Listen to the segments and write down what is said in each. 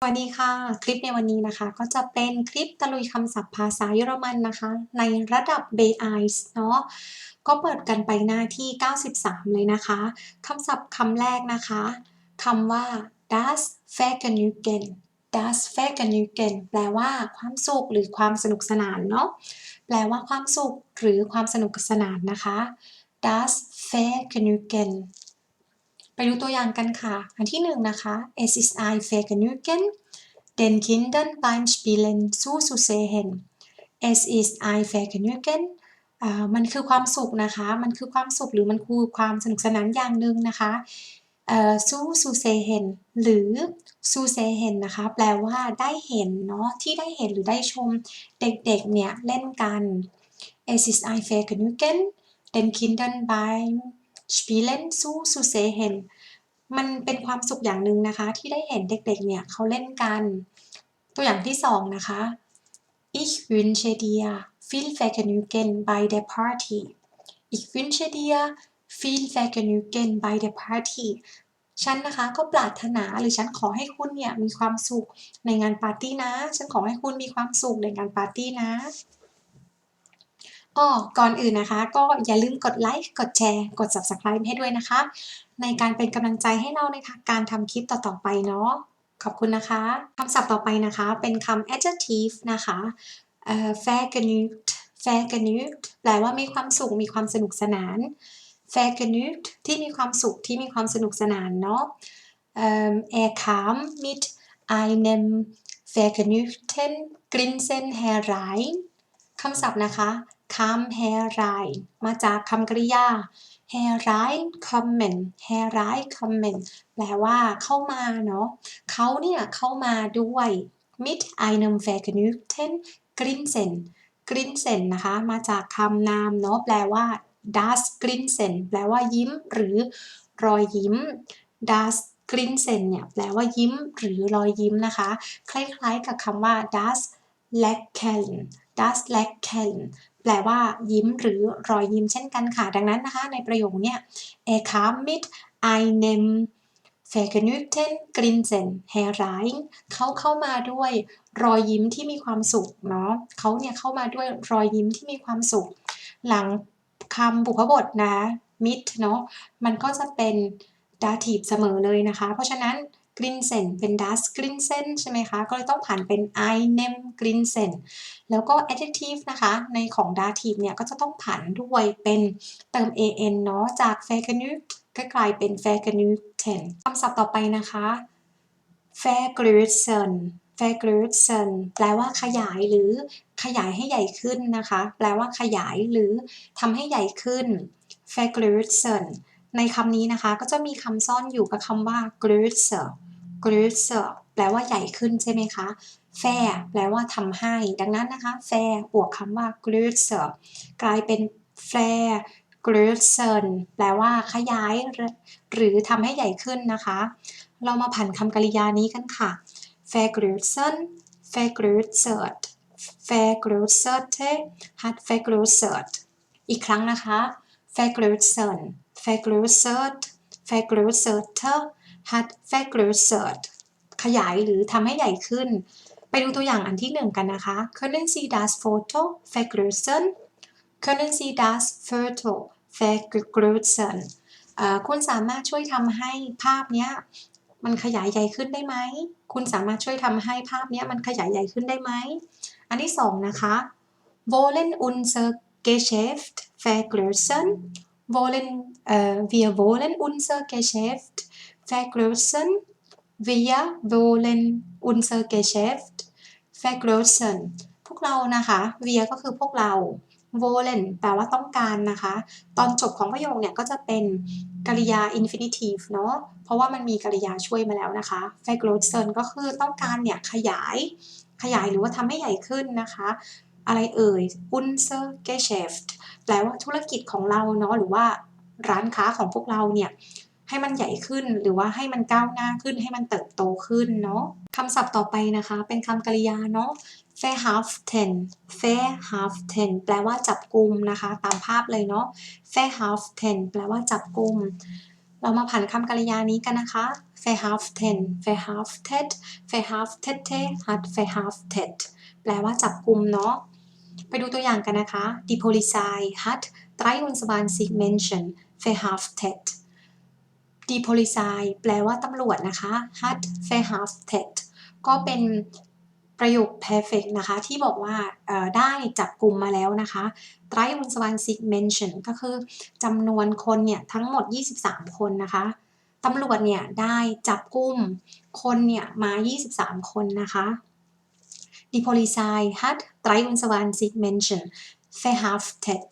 สวัสดีค่ะ คลิปในวันนี้นะคะก็จะเป็นคลิปตะลุยคำศัพท์ภาษาเยอรมันนะคะ ในระดับ B1 เนาะก็เปิดกันไปหน้าที่ 93 เลยนะคะคำศัพท์คำแรกนะคะคำว่า das Vergnügen das Vergnügen แปลว่าความสุขหรือความสนุกสนานเนาะแปลว่าความสุขหรือความสนุกสนานนะคะ das Vergnügen ไปดูตัวอย่างกันค่ะ อันที่หนึ่งนะคะ Es ist ein Vergnügen den Kindern beim Spielen zuzusehen Es ist ein Vergnügen อ่ามันคือความสุขนะคะ มันคือความสุขหรือมันคือความสนุกสนานอย่างหนึ่งนะคะเอ่อ zuzusehen หรือ zusehen นะคะ แปลว่าได้เห็นเนาะที่ได้เห็นหรือได้ชมเด็กๆเนี่ย เล่นกัน Es ist ein Vergnügen den Kindern beim Spielen zuzusehen มันเป็นความสุขอย่างหนึ่งนะคะ ที่ได้เห็นเด็กๆเนี่ยเขาเล่นกัน ตัวอย่างที่สองนะคะ Ich wünsche dir viel Vergnügen bei der Party Ich wünsche dir viel Vergnügen bei der Party ฉันนะคะก็ปรารถนาหรือฉันขอให้คุณเนี่ยมีความสุขในงานปาร์ตี้นะ ฉันขอให้คุณมีความสุขในงานปาร์ตี้นะ อ้อก่อนอื่นนะคะ ก็อย่าลืมกดไลค์ กดแชร์ กด subscribe ให้ด้วยนะคะ ในการเป็นกำลังใจให้เราในการทำคลิปต่อๆไปเนาะ ขอบคุณนะคะ คำศัพท์ต่อไปนะคะ เป็นคำ adjective นะคะเอ่อ vergnügt vergnügt แปลว่ามีความสุข มีความสนุกสนาน vergnügt ที่มีความสุข ที่มีความสนุกสนานเนาะเอ่อ er kam mit einem vergnügten Grinsen herein คำศัพท์นะคะ come herein มาจากคำกริยา herein kommen herein kommen แปลว่าเข้ามาเนาะเขาเนี่ยเข้ามาด้วย mit einem vergnügten Grinsen Grinsen นะคะ มาจากคำนามเนาะแปลว่า das Grinsen แปลว่ายิ้ม หรือรอยยิ้ม das Grinsen เนี่ยแปลว่ายิ้ม หรือรอยยิ้มนะคะ คล้ายๆกับคำว่า das Lächeln das Lächeln แปลว่ายิ้มหรือรอยยิ้มเช่นกันค่ะ ดังนั้นนะคะ ในประโยคเนี่ย er kam mit einem vergnügten Grinsen herein เขาเข้ามาด้วยรอยยิ้มที่มีความสุขเนาะเขาเนี่ยเข้ามาด้วยรอยยิ้มที่มีความสุข หลังคำบุพบทนะ mit เนาะมันก็จะเป็น dative เสมอเลยนะคะ เพราะฉะนั้น Grinsen เป็น das Grinsen ใช่ไหมคะ ก็เลยต้องผ่านเป็น einem Grinsen แล้วก็ adjective นะคะ ในของ dative เนี่ย ก็จะต้องผันด้วยเป็นเติม an เนาะจาก vergnügt ก็กลายเป็น vergnügten คำศัพท์ต่อไปนะคะ vergrößern vergrößern แปลว่าขยายหรือขยายให้ใหญ่ขึ้นนะคะ แปลว่าขยายหรือทำให้ใหญ่ขึ้น vergrößern ในคำนี้นะคะก็จะมีคำซ่อนอยู่กับคำว่า größer größer แปลว่าใหญ่ขึ้นใช่ไหมคะ fair แปลว่าทำให้ ดังนั้นนะคะ fair บวกคำว่า größer กลายเป็น fair größern แปลว่าขยาย หรือทำให้ใหญ่ขึ้นนะคะ เรามาผันคำกริยานี้กันค่ะ vergrößern vergrößert vergrößerte hat vergrößert อีกครั้งนะคะ vergrößern vergrößert vergrößerte hat vergrößert ขยายหรือทำให้ใหญ่ขึ้น ไปดูตัวอย่างอันที่หนึ่งกันนะคะ können Sie das Foto vergrößern können Sie das Foto vergrößern คุณสามารถช่วยทำให้ภาพเนี้ยมันขยายใหญ่ขึ้นได้ไหม คุณสามารถช่วยทำให้ภาพเนี้ยมันขยายใหญ่ขึ้นได้ไหม อันที่สองนะคะ wollen unser Geschäft vergrößern wollen äh, wir wollen unser Geschäft vergrößern wir wollen unser Geschäft vergrößern พวกเรานะคะ wir ก็คือพวกเรา wollen แปลว่าต้องการนะคะ ตอนจบของประโยคเนี่ยก็จะเป็นกริยา infinitive เนาะเพราะว่ามันมีกริยาช่วยมาแล้วนะคะ vergrößern ก็คือต้องการเนี่ยขยาย ขยายหรือว่าทำให้ใหญ่ขึ้นนะคะ อะไรเอ่ย unser Geschäft แปลว่าธุรกิจของเราเนาะหรือว่าร้านค้าของพวกเราเนี่ย ให้มันใหญ่ขึ้นหรือว่าให้มันก้าวหน้าขึ้นให้มันเติบโตขึ้นเนาะคำศัพท์ต่อไปนะคะ เป็นคำกริยาเนาะ verhaften verhaften แปลว่าจับกลุ่มนะคะ ตามภาพเลยเนาะ verhaften แปลว่าจับกลุ่มเรามาผันคำกริยานี้กันนะคะ verhaften verhaftet verhaftete hat verhaftet แปลว่าจับกลุ่มเนาะไปดูตัวอย่างกันนะคะ Die Polizei hat 23 Menschen verhaftet Die Polizei แปลว่าตำรวจนะคะ hat verhaftet ก็เป็นประโยค perfect นะคะ ที่บอกว่าได้จับกลุ่มมาแล้วนะคะ23 Menschen ก็คือจำนวนคนเนี่ย ทั้งหมด 23 คนนะคะตำรวจเนี่ย ได้จับกลุ่มคนเนี่ย มา 23 คนนะคะ Die Polizei hat 23 Menschen verhaftet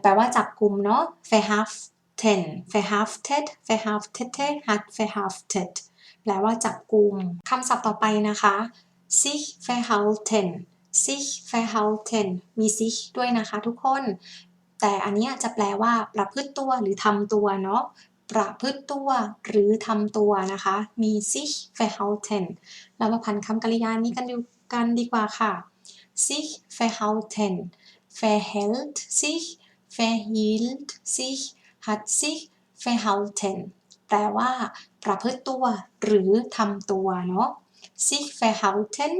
แปลว่าจับกลุ่มเนาะ ten verhaftet verhaftete hat verhaftet แปลว่าจับกลุ่มคำศัพท์ต่อไปนะคะ sich verhalten sich verhalten มี sich ด้วยนะคะทุกคน แต่อันนี้จะแปลว่า ประพฤติตัวหรือทำตัวเนาะประพฤติตัวหรือทำตัวนะคะ มี sich verhalten เรามาพันคำกริยานี้กันดูกันดีกว่าค่ะ sich verhalten verhält sich verhielt sich hat sich verhalten แปลว่า ประพฤติตัว หรือทำตัวเนาะ sich verhalten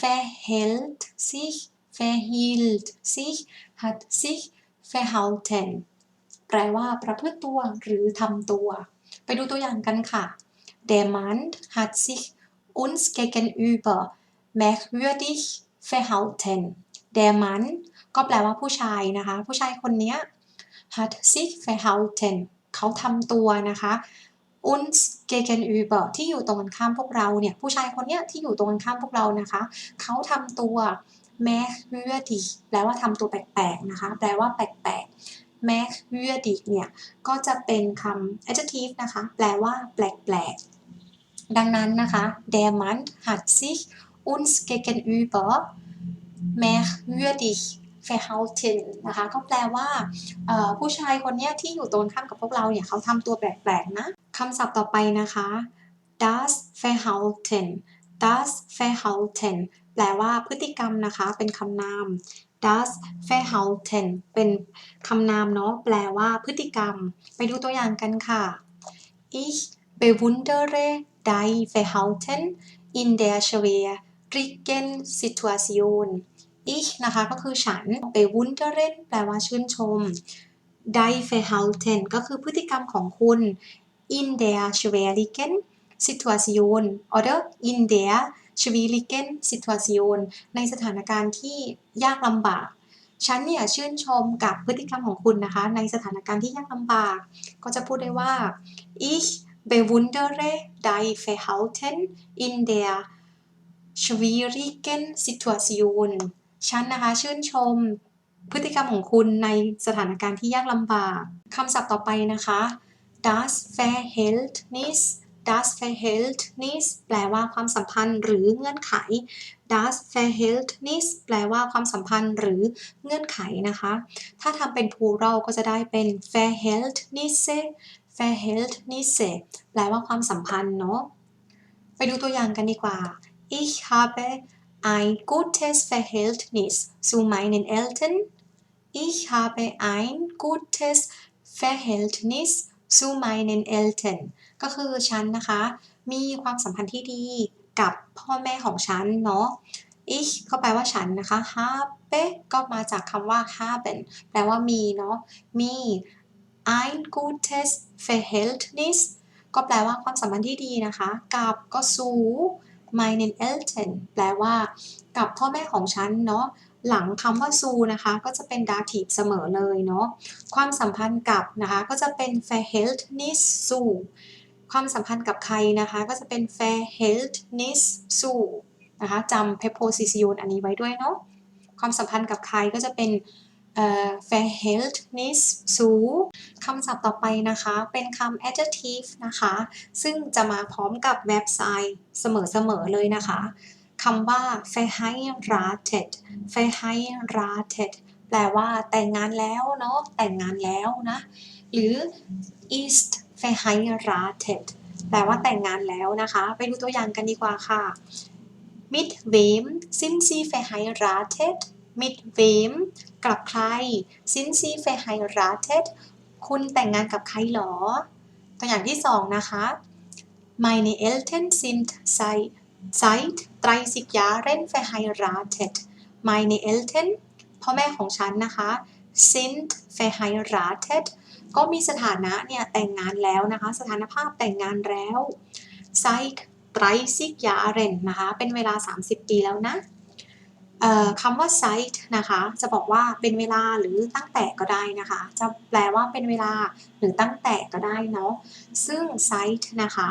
verhält sich verhielt sich hat sich verhalten แปลว่า ประพฤติตัว หรือทำตัว ไปดูตัวอย่างกันค่ะ Der Mann hat sich uns gegenüber merkwürdig verhalten Der Mann ก็แปลว่าผู้ชายนะคะ ผู้ชายคนนี้ hat sich verhalten เขาทำตัวนะคะ uns gegenüber ที่อยู่ตรงกันข้ามพวกเราเนี่ยผู้ชายคนเนี้ยที่อยู่ตรงกันข้ามพวกเรานะคะ เขาทำตัว merkwürdig แปลว่าทำตัวแปลกๆนะคะ แปลว่าแปลกๆ merkwürdig เนี่ยก็จะเป็นคำ adjective นะคะ แปลว่าแปลกๆ ดังนั้นนะคะ der Mann hat sich uns gegenüber merkwürdig verhalten นะคะก็แปลว่าผู้ชายคนนี้ที่อยู่ตรงข้ามกับพวกเราเนี่ยเขาทำตัวแปลกๆนะคำศัพท์ต่อไปนะคะ das Verhalten das Verhalten แปลว่าพฤติกรรมนะคะเป็นคำนาม das Verhalten เป็นคำนามเนาะแปลว่าพฤติกรรม ไปดูตัวอย่างกันค่ะ ich bewundere dein Verhalten in der schwierigen Situation ich นะคะก็คือฉัน bewunderen แปลว่าชื่นชม dein Verhalten ก็คือพฤติกรรมของคุณ in der schwierigen Situation oder in der schwierigen Situation ในสถานการณ์ที่ยากลำบาก ฉันเนี่ยชื่นชมกับพฤติกรรมของคุณนะคะ ในสถานการณ์ที่ยากลำบาก ก็จะพูดได้ว่า ich bewundere dein Verhalten in der schwierigen Situation ฉันนะคะชื่นชมพฤติกรรมของคุณในสถานการณ์ที่ยากลำบากคำศัพท์ต่อไปนะคะ das Verhältnis das Verhältnis แปลว่าความสัมพันธ์หรือเงื่อนไข das Verhältnis แปลว่าความสัมพันธ์หรือเงื่อนไขนะคะ ถ้าทำเป็น plural ก็จะได้เป็น Verhältnisse Verhältnisse แปลว่าความสัมพันธ์เนาะ ไปดูตัวอย่างกันดีกว่า ich habe ein gutes Verhältnis zu meinen Eltern ich habe ein gutes Verhältnis zu meinen Eltern ก็คือฉันนะคะ มีความสัมพันธ์ที่ดีกับพ่อแม่ของฉันเนาะ ich ก็แปลว่าฉันนะคะ habe ก็มาจากคำว่า haben แปลว่ามีเนาะ มี ein gutes Verhältnis ก็แปลว่าความสัมพันธ์ที่ดีนะคะ กับก็สู meinen Eltern แปลว่า กับพ่อแม่ของฉันเนาะหลังคำว่าซูนะคะ ก็จะเป็น dative เสมอเลยเนาะความสัมพันธ์กับนะคะ ก็จะเป็น Verhältnis zu ความสัมพันธ์กับใครนะคะ ก็จะเป็น Verhältnis zu นะคะจำ preposition อันนี้ไว้ด้วยเนาะความสัมพันธ์กับใครก็จะเป็น Verhältnis zu คำศัพท์ต่อไปนะคะ เป็นคำ adjective นะคะ ซึ่งจะมาพร้อมกับ verb sign เสมอๆเลยนะคะคำว่า verheiratet verheiratet แปลว่าแต่งงานแล้วเนาะแต่งงานแล้วนะ หรือ ist verheiratet แปลว่าแต่งงานแล้วนะคะ ไปดูตัวอย่างกันดีกว่าค่ะ mit wem sind sie verheiratet mit wem กับใคร sind sie verheiratet คุณแต่งงานกับใครหรอ ตัวอย่างที่สองนะคะ Meine Eltern sind seit seit 30 Jahren verheiratet Meine Eltern พ่อแม่ของฉันนะคะ sind verheiratet ก็มีสถานะเนี่ยแต่งงานแล้วนะคะ สถานภาพแต่งงานแล้ว seit 30 Jahren นะคะ เป็นเวลา 30 ปีแล้วนะ คำว่า seit นะคะจะบอกว่าเป็นเวลาหรือตั้งแต่ก็ได้นะคะ จะแปลว่าเป็นเวลาหรือตั้งแต่ก็ได้เนาะซึ่ง site นะคะ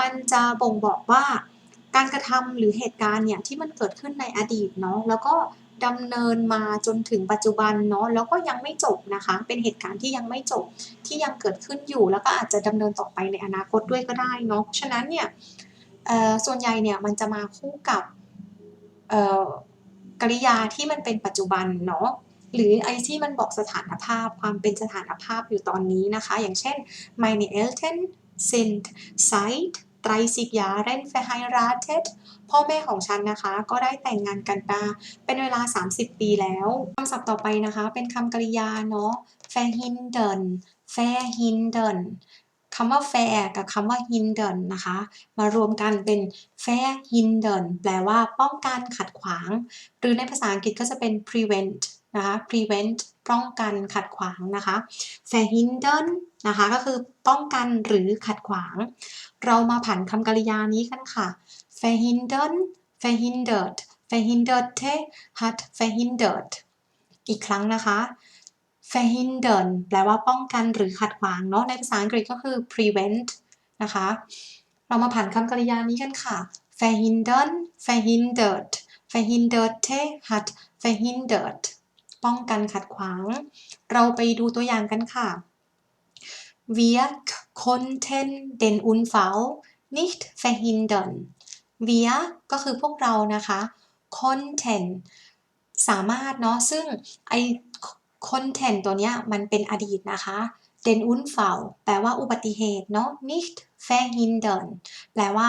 มันจะบ่งบอกว่าการกระทำหรือเหตุการณ์เนี่ยที่มันเกิดขึ้นในอดีตเนาะแล้วก็ดำเนินมาจนถึงปัจจุบันเนาะแล้วก็ยังไม่จบนะคะ เป็นเหตุการณ์ที่ยังไม่จบที่ยังเกิดขึ้นอยู่ แล้วก็อาจจะดำเนินต่อไปในอนาคตด้วยก็ได้เนาะฉะนั้นเนี่ยส่วนใหญ่เนี่ยมันจะมาคู่กับ กริยาที่มันเป็นปัจจุบันเนาะหรือไอที่มันบอกสถานภาพความเป็นสถานภาพอยู่ตอนนี้นะคะ อย่างเช่น meine Eltern sind seit 30 Jahren verheiratet พ่อแม่ของฉันนะคะ ก็ได้แต่งงานกันมาเป็นเวลา 30 ปีแล้วคำศัพท์ต่อไปนะคะ เป็นคำกริยาเนาะ verhindern verhindern คำว่า fair กับคำว่า hinder นะคะ มารวมกันเป็น verhindern แปลว่าป้องกันขัดขวาง หรือในภาษาอังกฤษก็จะเป็น prevent นะคะ prevent ป้องกันขัดขวางนะคะ verhindern นะคะก็คือป้องกันหรือขัดขวาง เรามาผันคำกริยานี้กันค่ะ verhindern verhindert verhinderte hat verhindert อีกครั้งนะคะ verhindern แปลว่าป้องกันหรือขัดขวางเนาะในภาษาอังกฤษก็คือ prevent นะคะ เรามาผันคำกริยานี้กันค่ะ verhindern verhindert verhinderte hat verhindert ป้องกันขัดขวาง เราไปดูตัวอย่างกันค่ะ Wir konnten den Unfall nicht verhindern wir ก็คือพวกเรานะคะ konnten สามารถเนาะซึ่งไอ content ตัวเนี้ยมันเป็นอดีตนะคะ den Unfall แปลว่าอุบัติเหตุเนาะ nicht verhindern แปลว่า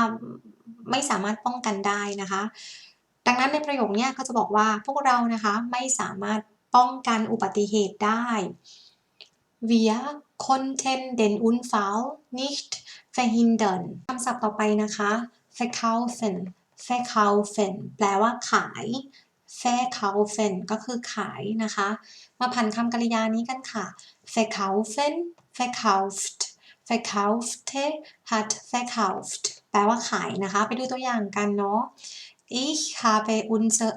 ไม่สามารถป้องกันได้นะคะ ดังนั้นในประโยคนี้ยก็จะบอกว่าพวกเรานะคะไม่สามารถป้องกันอุบัติเหตุได้ wir konnten den Unfall nicht verhindern คำศัพท์ต่อไปนะคะ verkaufen verkaufen แปลว่าขาย verkaufen ก็คือขายนะคะ มาผันคำกริยานี้กันค่ะ verkaufen verkauft verkaufte hat verkauft แปลว่าขายนะคะ ไปดูตัวอย่างกันเนาะ Ich habe unser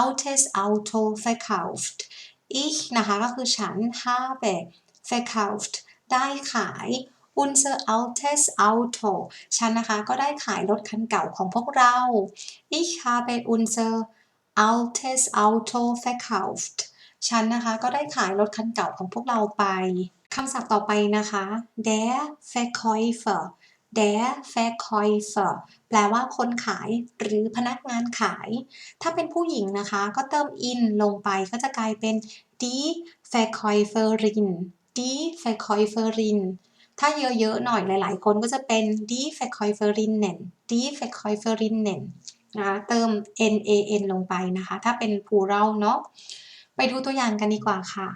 altes Auto verkauft ich นะคะก็คือฉัน habe verkauft ได้ขาย unser altes Auto ฉันนะคะก็ได้ขายรถคันเก่าของพวกเรา ich habe unser altes Auto verkauft ฉันนะคะก็ได้ขายรถคันเก่าของพวกเราไปคำศัพท์ต่อไปนะคะ der Verkäufer der Verkäufer แปลว่าคนขายหรือพนักงานขาย ถ้าเป็นผู้หญิงนะคะ ก็เติม in ลงไปก็จะกลายเป็น die Verkäuferin die Verkäuferin ถ้าเยอะๆหน่อยหลายๆคนก็จะเป็น die Verkäuferinnen die Verkäuferinnen นะคะเติม nan ลงไปนะคะ ถ้าเป็น plural เนาะไปดูตัวอย่างกันดีกว่าค่ะ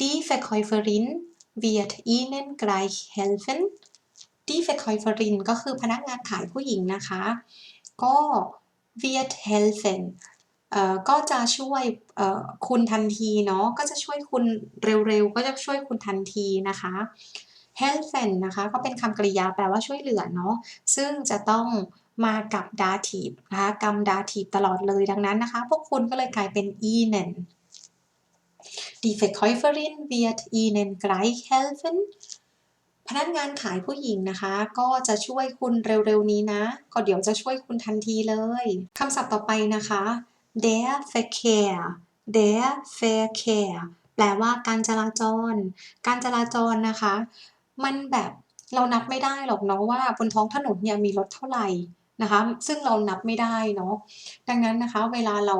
Die Verkäuferin wird Ihnen gleich helfen Die Verkäuferin ก็คือพนักงานขายผู้หญิงนะคะ ก็ wird helfen เอ่อก็จะช่วยคุณทันทีเนาะก็จะช่วยคุณเร็วๆ ก็จะช่วยคุณทันทีนะคะ helfen นะคะ ก็เป็นคำกริยาแปลว่าช่วยเหลือเนาะซึ่งจะต้อง มากับ dative นะคะกรรม dative ตลอดเลยดังนั้นนะคะ พวกคุณก็เลยกลายเป็น ihnen Die Verkäuferin wird Ihnen gleich helfen พนักงานขายผู้หญิงนะคะ ก็จะช่วยคุณเร็วๆนี้นะ ก็เดี๋ยวจะช่วยคุณทันทีเลยคำศัพท์ต่อไปนะคะ der Verkehr der Verkehr แปลว่าการจราจร การจราจรนะคะ มันแบบเรานับไม่ได้หรอกเนาะว่าบนท้องถนนเนี่ยมีรถเท่าไหร่ นะคะ ซึ่งเรานับไม่ได้เนาะดังนั้นนะคะ เวลาเรา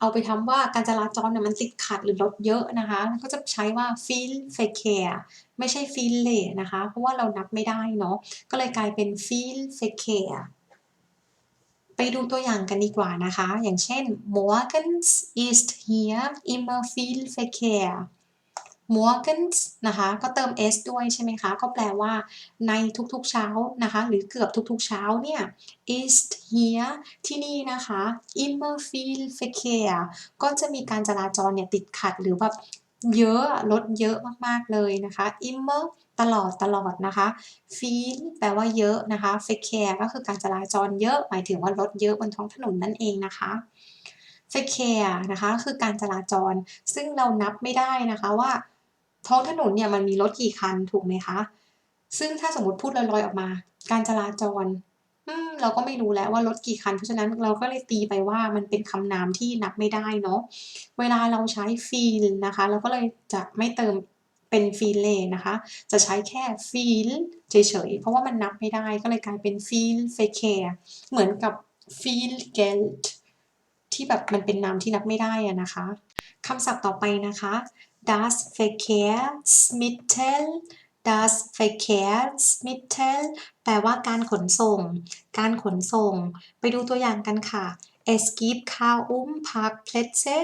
เอาไปทำว่าการจราจรเนี่ยมันติดขัดหรือรถเยอะนะคะ ก็จะใช้ว่า viel Verkehr ไม่ใช่ viele นะคะ เพราะว่าเรานับไม่ได้เนาะก็เลยกลายเป็น viel Verkehr ไปดูตัวอย่างกันดีกว่านะคะ อย่างเช่น morgens ist hier immer viel Verkehr morgens นะคะก็เติม s ด้วยใช่ไหมคะก็แปลว่าในทุกๆเช้านะคะหรือเกือบทุกๆเช้าเนี่ย ist hier ที่นี่นะคะ immer viel Verkehr ก็จะมีการจราจรเนี่ยติดขัดหรือแบบเยอะรถเยอะมากๆเลยนะคะ immer ตลอดตลอดนะคะ viel แปลว่าเยอะนะคะ Verkehr ก็คือการจราจรเยอะหมายถึงว่ารถเยอะบนท้องถนนนั่นเองนะคะ Verkehr นะคะคือการจราจร ซึ่งเรานับไม่ได้นะคะว่า ท้องถนนเนี่ยมันมีรถกี่คันถูกไหมคะ ซึ่งถ้าสมมติพูดลอยๆออกมา การจราจรอืมเราก็ไม่รู้แล้วว่ารถกี่คัน เพราะฉะนั้นเราก็เลยตีไปว่ามันเป็นคำนามที่นับไม่ได้เนาะเวลาเราใช้ feel นะคะ เราก็เลยจะไม่เติมเป็น feel นะคะ จะใช้แค่ feel เฉยๆเพราะว่ามันนับไม่ได้ก็เลยกลายเป็น feel Verkehr เหมือนกับ feel Geld ที่แบบมันเป็นนามที่นับไม่ได้อะนะคะคำศัพท์ต่อไปนะคะ das Verkehrsmittel das Verkehrsmittel แปลว่าการขนส่ง การขนส่ง ไปดูตัวอย่างกันค่ะ es gibt kaum Parkplätze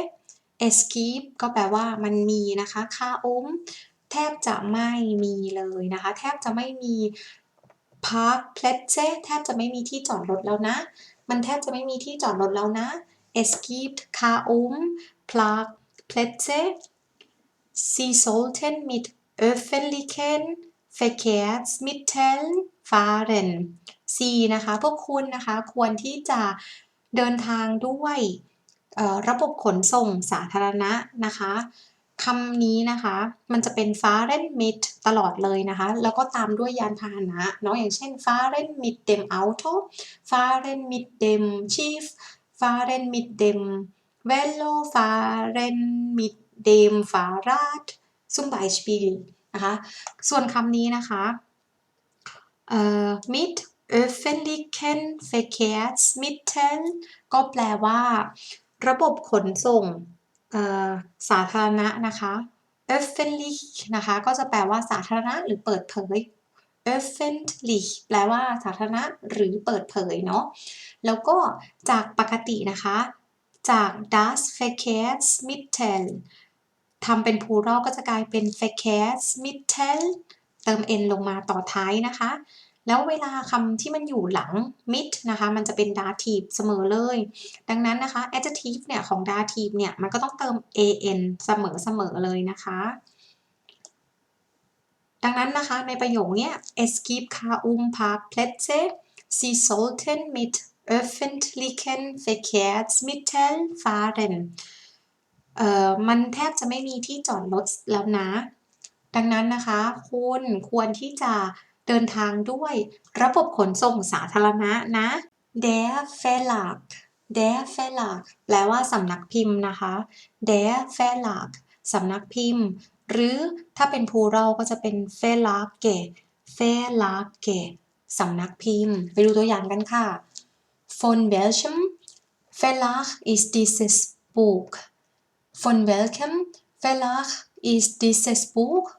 es gibt ก็แปลว่ามันมีนะคะ kaum แทบจะไม่มีเลยนะคะ แทบจะไม่มี Parkplätze แทบจะไม่มีที่จอดรถแล้วนะ มันแทบจะไม่มีที่จอดรถแล้วนะ Es gibt kaum Parkplätze. Sie sollten mit öffentlichen Verkehrsmitteln fahren. Sie นะคะ พวกคุณนะคะ ควรที่จะเดินทางด้วยระบบขนส่งสาธารณะนะคะคำนี้นะคะ มันจะเป็น fahren mit ตลอดเลยนะคะ แล้วก็ตามด้วยยานพาหนะเนาะอย่างเช่น fahren mit dem Auto fahren mit dem Schiff fahren mit dem Velo fahren mit dem Fahrrad zum Beispiel นะคะ ส่วนคำนี้นะคะเอ่อ mit öffentlichen Verkehrsmitteln ก็แปลว่า ระบบขนส่งสาธารณะนะคะ öffentlich นะคะ ก็จะแปลว่าสาธารณะหรือเปิดเผย öffentlich แปลว่าสาธารณะหรือเปิดเผยเนาะ แล้วก็จากปกตินะคะ จาก das Verkehrsmittel ทำเป็น plural ก็จะกลายเป็น Verkehrsmittel เติม n ลงมาต่อท้ายนะคะ แล้วเวลาคำที่มันอยู่หลัง mit นะคะ มันจะเป็น dative เสมอเลย ดังนั้นนะคะ adjective เนี่ยของ dative เนี่ย มันก็ต้องเติม an เสมอเสมอเลยนะคะ ดังนั้นนะคะในประโยคเนี้ย es gibt kaum Parkplätze Sie sollten mit öffentlichen Verkehrsmitteln fahren เอ่อมันแทบจะไม่มีที่จอดรถแล้วนะ ดังนั้นนะคะ คุณควรที่จะเดินทางด้วยระบบขนส่งสาธารณะนะ Der Verlag Der Verlag แปลว่าสำนักพิมพ์นะคะ Der Verlag สำนักพิมพ์ หรือถ้าเป็น plural ก็จะเป็น Verlage Verlage สำนักพิมพ์ ไปดูตัวอย่างกันค่ะ Von welchem Verlag ist dieses Buch Von welchem Verlag ist dieses Buch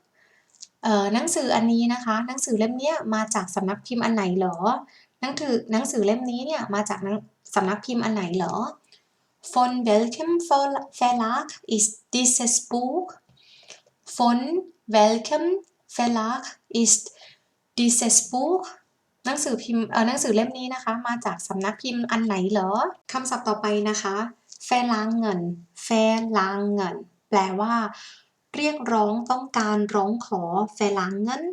เอ่อหนังสืออันนี้นะคะ หนังสือเล่มนี้มาจากสำนักพิมพ์อันไหนเหรอ หนังสือหนังสือเล่มนี้เนี่ยมาจากสำนักพิมพ์อันไหนเหรอ Von welchem Verlag ist dieses Buch Von welchem Verlag ist dieses Buch หนังสือพิมพ์เออหนังสือเล่มนี้นะคะ มาจากสำนักพิมพ์อันไหนเหรอคำศัพท์ต่อไปนะคะ เฟล้างเงิน เฟล้างเงิน แปลว่า เรียกร้องต้องการร้องขอเฟล้างเงิน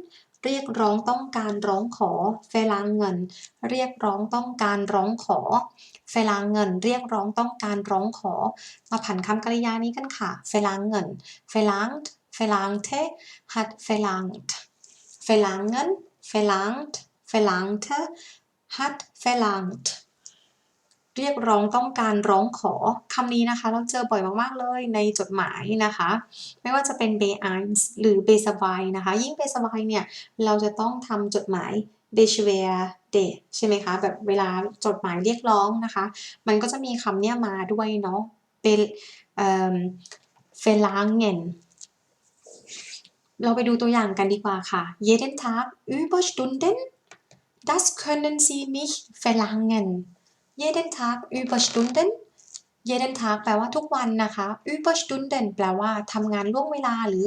เรียกร้องต้องการร้องขอเฟล้างเงิน เรียกร้องต้องการร้องขอเฟล้างเงิน เรียกร้องต้องการร้องขอ มาผันคำกริยานี้กันค่ะเฟล้างเงินเฟล้างเฟล้างเทหัดเฟล้างเฟล้างเงินร์ล้างแฟ verlangte, hat verlangt. เรียกร้องต้องการร้องขอคำนี้นะคะ เราเจอบ่อยมาก ๆ เลยในจดหมายนะคะ ไม่ว่าจะเป็น b e i n s หรือ b e s w i นะคะ ยิ่ง b e s w i เนี่ย เราจะต้องทำจดหมาย b e s w e r d e ใช่ไหมคะ แบบเวลาจดหมายเรียกร้องนะคะ มันก็จะมีคำเนี้ยมาด้วยเนาะเป็นเอ่อ verlangen เราไปดูตัวอย่างกันดีกว่าค่ะ jeden Tag Überstunden das können Sie nicht verlangen jeden Tag Überstunden jeden Tag แปลว่าทุกวันนะคะ Überstunden แปลว่าทำงานล่วงเวลาหรือ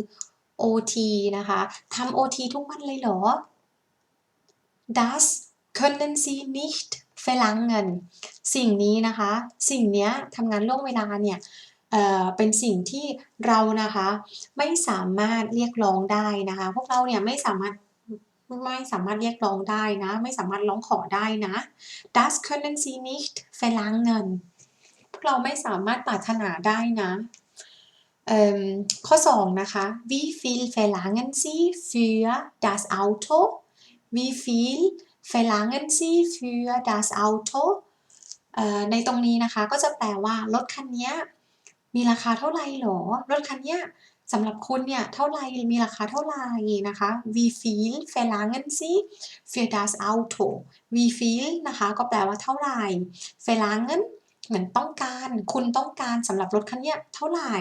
OT นะคะทำ OT ทุกวันเลยเหรอ Das können Sie nicht verlangen สิ่งนี้นะคะ สิ่งเนี้ยทำงานล่วงเวลาเนี่ยเอ่อเป็นสิ่งที่เรานะคะไม่สามารถเรียกร้องได้นะคะ พวกเราเนี่ยไม่สามารถ ไม่สามารถเรียกร้องได้นะ ไม่สามารถร้องขอได้นะ Das können Sie nicht verlangen พวกเราไม่สามารถปรารถนาได้นะข้อ 2 นะคะ Wie viel verlangen Sie für das Auto Wie viel verlangen Sie für das Auto ในตรงนี้นะคะก็จะแปลว่ารถคันนี้มีราคาเท่าไหร่หรอ รถคันนี้ สำหรับคุณเนี่ยเท่าไหร่มีราคาเท่าไหร่นะคะ Wie viel verlangen Sie für das Auto Wie viel นะคะก็แปลว่าเท่าไหร่ verlangen เหมือนต้องการคุณต้องการสำหรับรถคันเนี้ยเท่าไหร่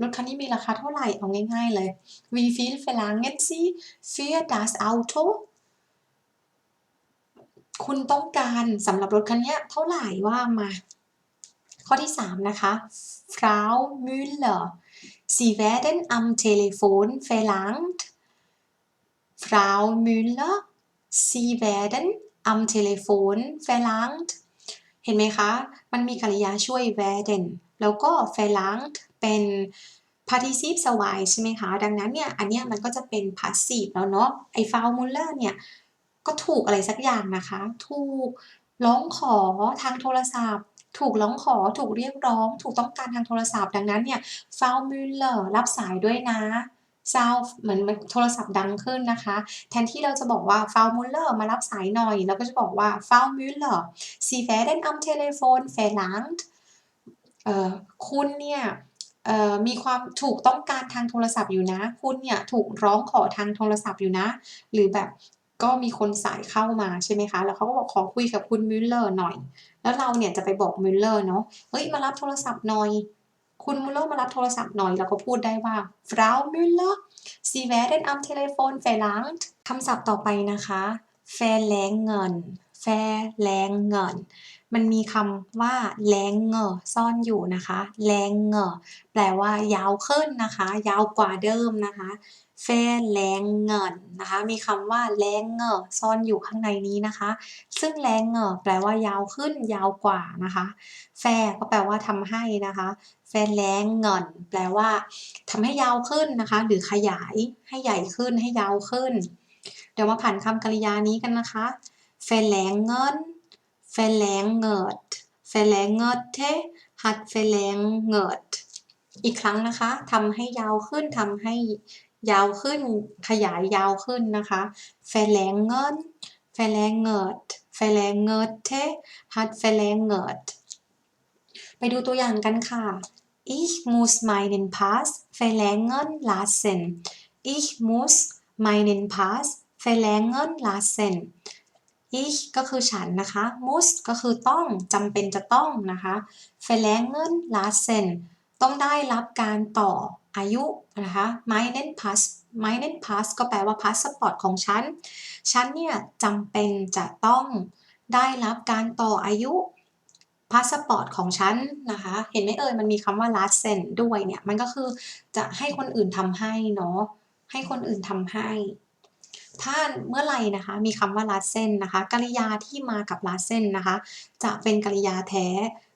รถคันนี้มีราคาเท่าไหร่ เอาง่ายๆเลย Wie viel verlangen Sie für das Auto คุณต้องการสำหรับรถคันเนี้ยเท่าไหร่ว่ามา ข้อที่ 3 นะคะ Frau Müller Sie werden am Telefon verlangt Frau Müller Sie werden am Telefon verlangt เห็นไหมคะ มันมีกริยาช่วย werden แล้วก็ verlangt เป็น participe สวายใช่ไหมคะ ดังนั้นเนี่ย อันเนี้ยมันก็จะเป็น passive แล้วเนาะ ไอ้ Frau Müller เนี่ย ก็ถูกอะไรสักอย่างนะคะ ถูกร้องขอทางโทรศัพท์ ถูกร้องขอถูกเรียกร้อง ถูกต้องการทางโทรศัพท์ ดังนั้นเนี่ย Frau Müller รับสายด้วยนะ sound เหมือนมันโทรศัพท์ดังขึ้นนะคะ แทนที่เราจะบอกว่า Frau Müller มารับสายหน่อยเราก็จะบอกว่า Frau Müller Sie werden am Telefon verlangt เอ่อคุณเนี่ยเอ่อมีความถูกต้องการทางโทรศัพท์อยู่นะ คุณเนี่ยถูกร้องขอทางโทรศัพท์อยู่นะ หรือแบบ ก็มีคนสายเข้ามาใช่ไหมคะ แล้วเขาก็บอกขอคุยกับคุณมิลเลอร์หน่อย แล้วเราเนี่ยจะไปบอกมิลเลอร์เนาะ เฮ้ยมารับโทรศัพท์หน่อย คุณมิลเลอร์มารับโทรศัพท์หน่อย เราก็พูดได้ว่า Frau Müller Sie werden am Telefon verlangt คำศัพท์ต่อไปนะคะ verlängern verlängern มันมีคำว่า länger ซ่อนอยู่นะคะ länger แปลว่ายาวขึ้นนะคะ ยาวกว่าเดิมนะคะ verlängern นะคะ มีคำว่า länger ซ่อนอยู่ข้างในนี้นะคะ ซึ่ง länger แปลว่ายาวขึ้นยาวกว่านะคะ fair ก็แปลว่าทำให้นะคะ verlängern แปลว่าทำให้ยาวขึ้นนะคะ หรือขยายให้ใหญ่ขึ้นให้ยาวขึ้น เดี๋ยวมาผ่านคำกริยานี้กันนะคะ verlängern verlängert verlängerte hat verlängert อีกครั้งนะคะทำให้ยาวขึ้นทำให้ ยาวขึ้นขยายยาวขึ้นนะคะ verlängern verlängert verlängerte hat verlängert ไปดูตัวอย่างกันค่ะ Ich muss meinen Pass verlängern lassen Ich muss meinen Pass verlängern lassen ich ก็คือฉันนะคะ muss ก็คือต้องจำเป็นจะต้องนะคะ verlängern lassen ต้องได้รับการต่อ อายุนะคะ meinen Pass meinen Pass ก็แปลว่า passport ของฉัน ฉันเนี่ยจำเป็นจะต้องได้รับการต่ออายุพาสปอร์ตของฉันนะคะ เห็นไหมเอ่ยมันมีคำว่า last send ด้วยเนี่ย มันก็คือจะให้คนอื่นทำให้เนาะ ให้คนอื่นทำให้ ถ้าเมื่อไหร่นะคะ มีคำว่า last send นะคะ กริยาที่มากับ last send นะคะ จะเป็นกริยาแท้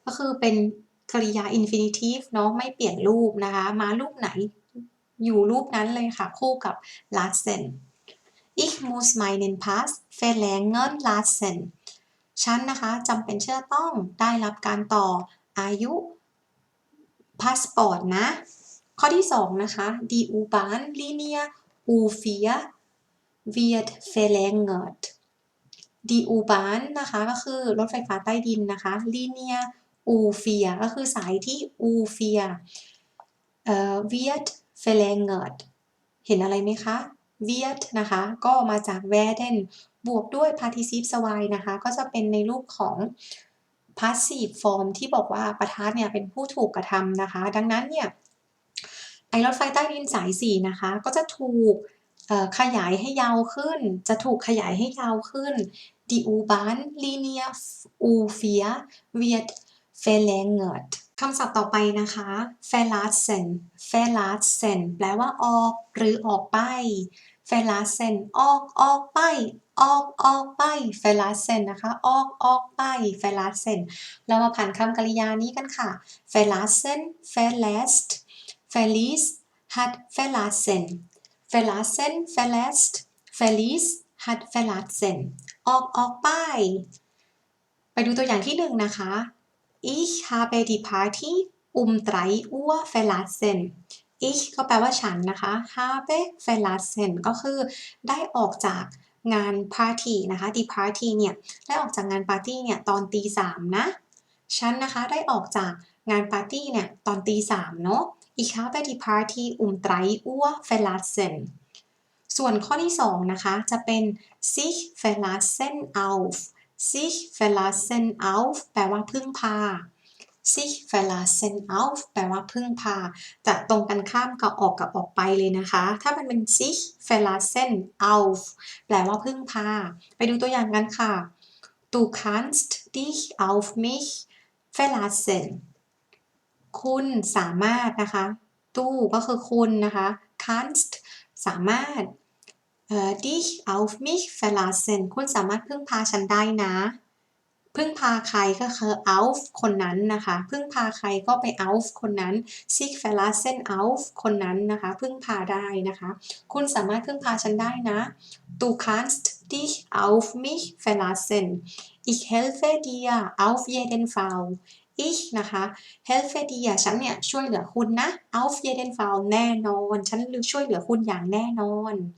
ก็คือเป็น กริยา infinitive เนาะไม่เปลี่ยนรูปนะคะ มารูปไหน อยู่รูปนั้นเลยค่ะ คู่กับ last send Ich muss meinen Pass verlängern lassen ฉันนะคะจำเป็นเชื่อต้องได้รับการต่ออายุพาสปอร์ตนะ ข้อที่ 2 นะคะ Die U-Bahn-Linie U4 wird verlängert Die U-Bahn นะคะ ก็คือรถไฟฟ้าใต้ดินนะคะ Linie U4 ก็คือสายที่ U4 เอ่อ wird verlängert เห็นอะไรไหมคะ wird นะคะ ก็มาจาก werden บวกด้วย participe สวายนะคะ ก็จะเป็นในรูปของ passive form ที่บอกว่าประธานเนี่ยเป็นผู้ถูกกระทำนะคะ ดังนั้นเนี่ยไอรถไฟใต้ดินสาย 4 นะคะ ก็จะถูกขยายให้ยาวขึ้น จะถูกขยายให้ยาวขึ้น Die U-Bahn-Linie U4 wird verlängert คำศัพท์ต่อไปนะคะ verlassen verlassen แปลว่าออกหรือออกไป verlassen ออกออกไป ออกออกไป verlassen นะคะ ออกออกไป verlassen เรามาผ่านคำกริยานี้กันค่ะ verlassen verlässt verließ hat verlassen verlassen verlässt verließ hat verlassen ออกออกไป ไปดูตัวอย่างที่หนึ่งนะคะ Ich habe die Party um 3 Uhr verlassen ich ก็แปลว่าฉันนะคะ habe verlassen ก็คือได้ออกจากงานปาร์ตี้นะคะ die Party เนี่ย ได้ออกจากงานปาร์ตี้เนี่ยตอนตีสามนะ ฉันนะคะได้ออกจากงานปาร์ตี้เนี่ยตอนตีสามเนาะ ich habe die Party um 3 Uhr verlassen ส่วนข้อที่สองนะคะ จะเป็น sich verlassen auf sich verlassen auf แปลว่าพึ่งพา sich verlassen auf แปลว่าพึ่งพา จะตรงกันข้ามกับออกกับออกไปเลยนะคะ ถ้ามันเป็น sich verlassen auf แปลว่าพึ่งพา ไปดูตัวอย่างกันค่ะ du kannst dich auf mich verlassen คุณสามารถนะคะ du ก็คือคุณนะคะ kannst สามารถ dich auf mich verlassen คุณสามารถพึ่งพาฉันได้นะ พึ่งพาใครก็คือ auf คนนั้นนะคะ พึ่งพาใครก็ไป auf คนนั้น sich verlassen auf คนนั้นนะคะ พึ่งพาได้นะคะ คุณสามารถพึ่งพาฉันได้นะ du kannst dich auf mich verlassen ich helfe dir auf jeden Fall ich นะคะ helfe dir ฉันเนี่ยช่วยเหลือคุณนะ auf jeden Fall แน่นอน ฉันช่วยเหลือคุณอย่างแน่นอน